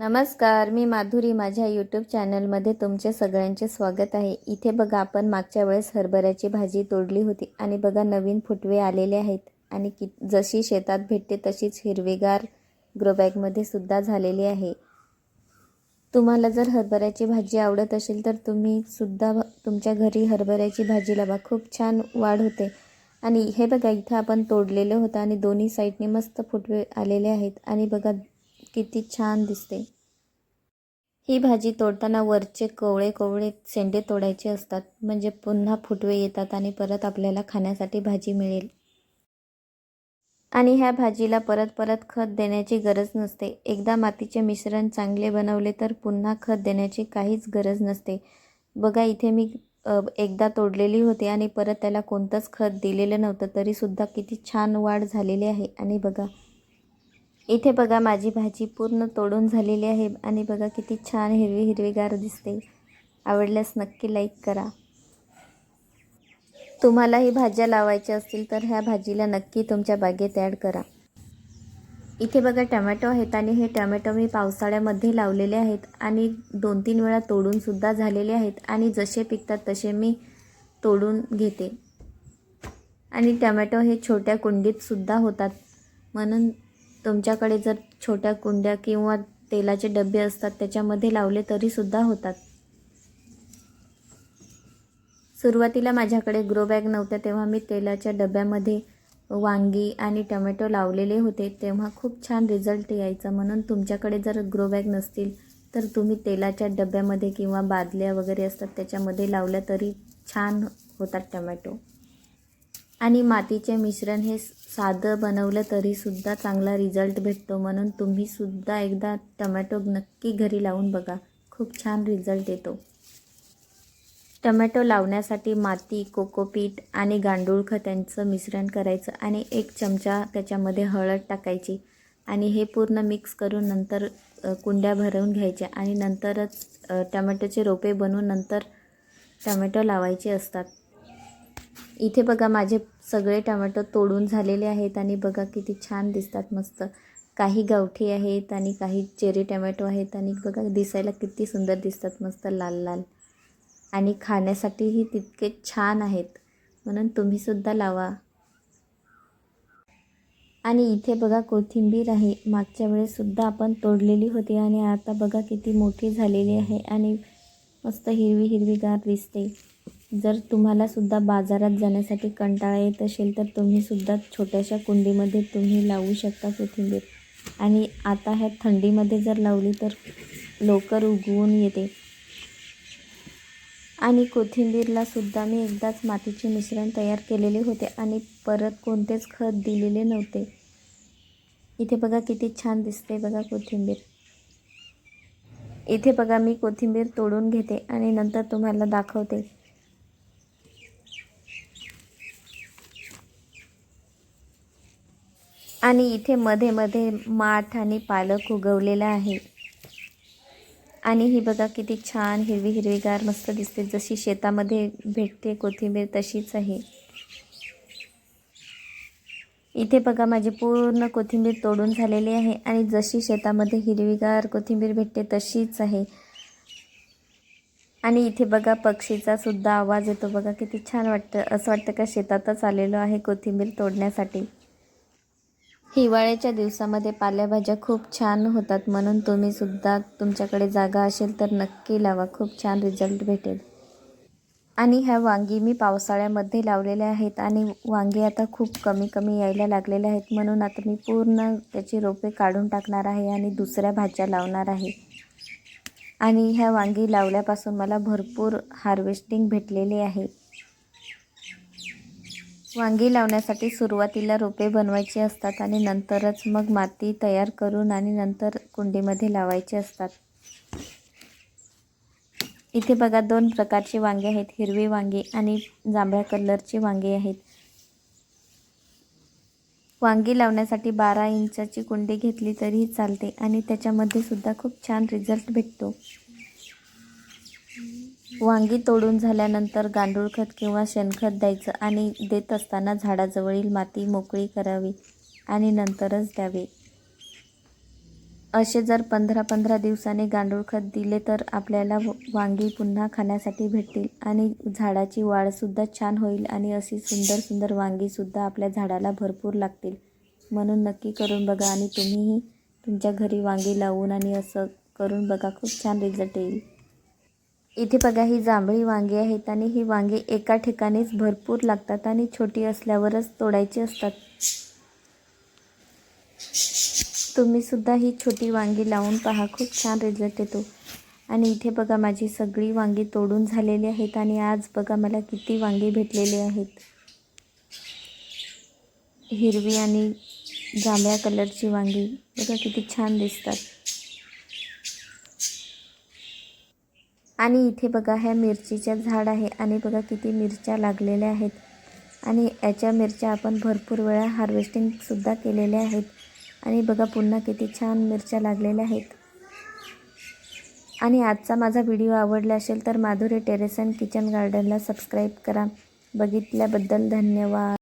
नमस्कार मी माधुरी. माझ्या यूट्यूब चॅनलमध्ये तुमचे सगळ्यांचे स्वागत आहे. इथे बघा आपण मागच्या वेळेस हरभऱ्याची भाजी तोडली होती आणि बघा नवीन फुटवे आलेले आहेत आणि कि जशी शेतात भेटते तशीच हिरवेगार ग्रोबॅगमध्ये सुद्धा झालेली आहे. तुम्हाला जर हरभऱ्याची भाजी आवडत असेल तर तुम्ही सुद्धा तुमच्या घरी हरभऱ्याची भाजी लावा. खूप छान वाढ होते. आणि हे बघा इथं आपण तोडलेलं होतं आणि दोन्ही साईडने मस्त फुटवे आलेले आहेत. आणि बघा किती छान दिसते. ही भाजी तोडताना वरचे कोवळे कोवळे शेंडे तोडायचे असतात. म्हणजे पुन्हा फुटवे येतात आणि परत आपल्याला खाण्यासाठी भाजी मिळेल. आणि ह्या भाजीला परत परत खत देण्याची गरज नसते. एकदा मातीचे मिश्रण चांगले बनवले तर पुन्हा खत देण्याची काहीच गरज नसते. बघा इथे मी एकदा तोडलेली होती आणि परत त्याला कोणतंच खत दिलेलं नव्हतं. तरीसुद्धा किती छान वाढ झालेली आहे. आणि बघा इथे बघा माझी भाजी पूर्ण तोडून झालेली आहे आणि बघा किती छान हिरवी हिरवीगार दिसते. आवडल्यास नक्की लाईक करा. तुम्हालाही भाज्या लावायच्या असतील तर ह्या भाजीला नक्की तुमच्या बागेत ॲड करा. इथे बघा टमॅटो आहेत आणि हे टमॅटो मी पावसाळ्यामध्ये लावलेले आहेत आणि दोन तीन वेळा तोडूनसुद्धा झालेले आहेत आणि जसे पिकतात तसे मी तोडून घेते. आणि टमॅटो हे छोट्या कुंडीतसुद्धा होतात. म्हणून तुमच्याकडे जर छोट्या कुंड्या किंवा तेलाचे डबे असतात त्याच्यामध्ये लावले तरीसुद्धा होतात. सुरुवातीला माझ्याकडे ग्रो बॅग नव्हत्या तेव्हा मी तेलाच्या डब्यामध्ये वांगी आणि टमॅटो लावलेले होते. तेव्हा खूप छान रिझल्ट यायचा. म्हणून तुमच्याकडे जर ग्रो बॅग नसतील तर तुम्ही तेलाच्या डब्यामध्ये किंवा बादल्या वगैरे असतात त्याच्यामध्ये लावल्या तरी छान होतात टमॅटो. आणि मातीचे मिश्रण हे साधं बनवलं तरीसुद्धा चांगला रिझल्ट भेटतो. म्हणून तुम्हीसुद्धा एकदा टमॅटो नक्की घरी लावून बघा. खूप छान रिझल्ट येतो. टमॅटो लावण्यासाठी माती कोकोपीट आणि गांडूळ खत यांचं मिश्रण करायचं आणि एक चमचा त्याच्यामध्ये हळद टाकायची आणि हे पूर्ण मिक्स करून नंतर कुंड्या भरवून घ्यायच्या आणि नंतरच टमॅटोचे रोपे बनवून नंतर टमॅटो लावायचे असतात. इथे बघा माझे सगळे टमॅटो तोडून झालेले आहेत आणि बघा किती छान दिसतात मस्त. काही गावठी आहेत आणि काही चेरी टमॅटो आहेत आणि बघा दिसायला किती सुंदर दिसतात मस्त लाल लाल. आणि खाण्यासाठीही तितके छान आहेत. म्हणून तुम्हीसुद्धा लावा. आणि इथे बघा कोथिंबीर आहे. मागच्या वेळेससुद्धा आपण तोडलेली होती आणि आता बघा किती मोठी झालेली आहे आणि मस्त हिरवी हिरवीगार दिसते. जर तुम्हाला सुद्धा बाजारात जाण्यासाठी कंटाळा येत असेल तर तुम्हीसुद्धा छोट्याशा कुंडीमध्ये तुम्ही लावू शकता कोथिंबीर. आणि आता ह्या थंडीमध्ये जर लावली तर लवकर उगवून येते. आणि कोथिंबीरला सुद्धा मी एकदाच मातीचे मिश्रण तयार केलेले होते आणि परत कोणतेच खत दिलेले नव्हते. इथे बघा किती छान दिसते बघा कोथिंबीर. इथे बघा मी कोथिंबीर तोडून घेते आणि नंतर तुम्हाला दाखवते. आणि इथे मध्ये मध्ये माठ आणि पालक उगवलेला आहे. आणि ही बघा किती छान हिरवी हिरवीगार मस्त दिसते. जशी शेतामध्ये भेटते कोथिंबीर तशीच आहे. इथे बघा माझी पूर्ण कोथिंबीर तोडून झालेली आहे आणि जशी शेतामध्ये हिरवीगार कोथिंबीर भेटते तशीच आहे. आणि इथे बघा पक्षीचा सुद्धा आवाज येतो. बघा किती छान वाटतं असं वाटतं का शेतातच आलेलो आहे कोथिंबीर तोडण्यासाठी. हिवाळ्याच्या दिवसामध्ये पालेभाज्या खूप छान होतात म्हणून तुम्ही सुद्धा तुमच्याकडे जागा असेल तर नक्की लावा. खूप छान रिझल्ट भेटेल. आणि ह्या वांगी मी पावसाळ्यामध्ये लावलेल्या आहेत आणि वांगे आता खूप कमी कमी यायला लागलेले आहेत म्हणून आता मी पूर्ण त्याची रोपे काढून टाकणार आहे आणि दुसऱ्या भाज्या लावणार आहे. आणि ह्या वांगी लावल्यापासून मला भरपूर हार्वेस्टिंग भेटलेली आहे. वांगी लावण्यासाठी सुरुवातीला रोपे बनवायची असतात आणि नंतरच मग माती तयार करून आणि नंतर कुंडीमध्ये लावायचे असतात. इथे बघा दोन प्रकारची वांगी आहेत. हिरवी वांगी आणि जांभळ्या कलरची वांगी आहेत. वांगी लावण्यासाठी बारा इंचाची कुंडी घेतली तरीही चालते आणि त्याच्यामध्ये सुद्धा खूप छान रिझल्ट भेटतो. वांगी तोडून झाल्यानंतर गांडूळ खत किंवा शेणखत द्यायचं आणि देत असताना झाडाजवळील माती मोकळी करावी आणि नंतरच द्यावे. असे जर पंधरा पंधरा दिवसांनी गांडूळ खत दिले तर आपल्याला व- वांगी पुन्हा खाण्यासाठी भेटतील आणि झाडाची वाढसुद्धा छान होईल आणि अशी सुंदर सुंदर वांगीसुद्धा आपल्या झाडाला भरपूर लागतील. म्हणून नक्की करून बघा आणि तुम्हीही तुमच्या घरी वांगी लावून आणि असं करून बघा. खूप छान रिझल्ट येईल. इथे बघा ही जांभळी वांगी आहेत आणि ही वांगी एका ठिकाणीच भरपूर लागतात आणि छोटी असल्यावरच तोडायची असतात. तुम्ही सुद्धा ही छोटी वांगी लावून पहा खूप छान रिझल्ट येतो. आणि इथे बघा माझी सगळी वांगी तोडून झालेली आहेत आणि आज बघा मला किती वांगी भेटलेली आहेत. हिरवी आणि जांभळ्या कलरची वांगी. बघा किती छान दिसतात. आणि इथे बघा ह्या मिरचीच्या झाड आहे आणि बघा किती मिरच्या लागलेल्या आहेत. आणि याच्या मिरच्या आपण भरपूर वेळा हार्वेस्टिंगसुद्धा केलेल्या आहेत. आणि बघा पुन्हा किती छान मिरच्या लागलेल्या आहेत. आणि आजचा माझा व्हिडिओ आवडला असेल तर माधुरी टेरेस अँड किचन गार्डनला सबस्क्राईब करा. बघितल्याबद्दल धन्यवाद.